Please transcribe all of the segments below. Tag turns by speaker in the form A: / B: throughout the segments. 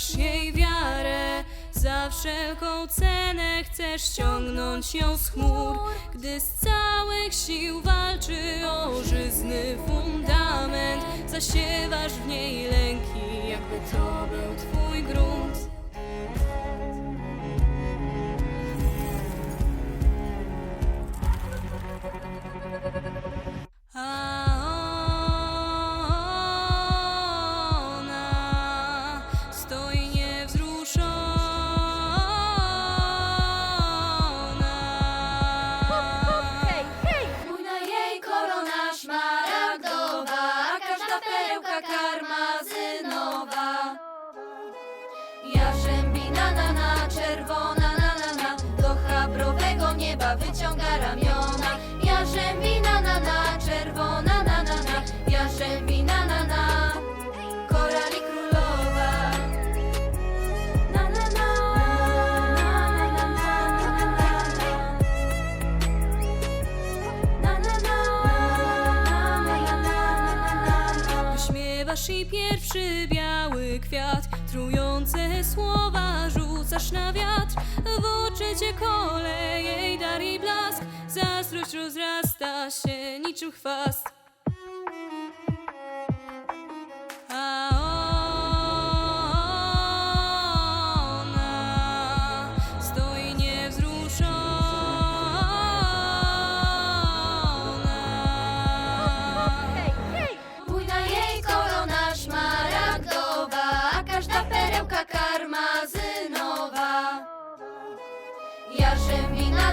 A: masz jej wiarę. Za wszelką cenę chcesz ściągnąć ją z chmur, gdy z całych sił walczy o żyzny fundament. Zasiewasz w niej
B: Apeleuca carmazê
A: Uśmiewasz jej pierwszy biały kwiat, trujące słowa rzucasz na wiatr. W oczy cię kole jej dar i blask, zazdrość rozrasta się niczym chwast.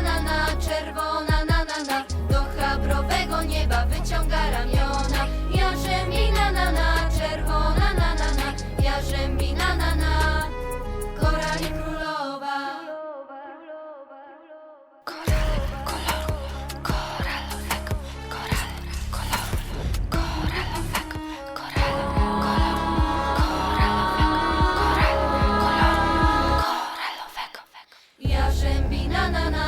B: na na na, czerwona na na na. Do chabrowego nieba wyciąga ramiona. Jarzem mi na na na, czerwona na na na. Jarzem mi na na na, korali królowa. Koloru, koralowego, koloru Koralowego, koloru, koralowego, koloru Koralowego, Jarzem mi na na na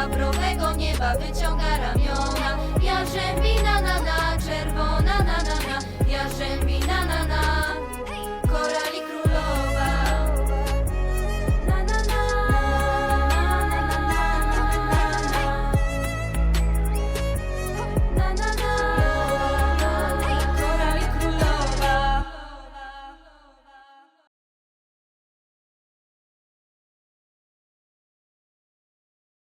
B: laurowego nieba wyciąga ramiona. Ja rzębię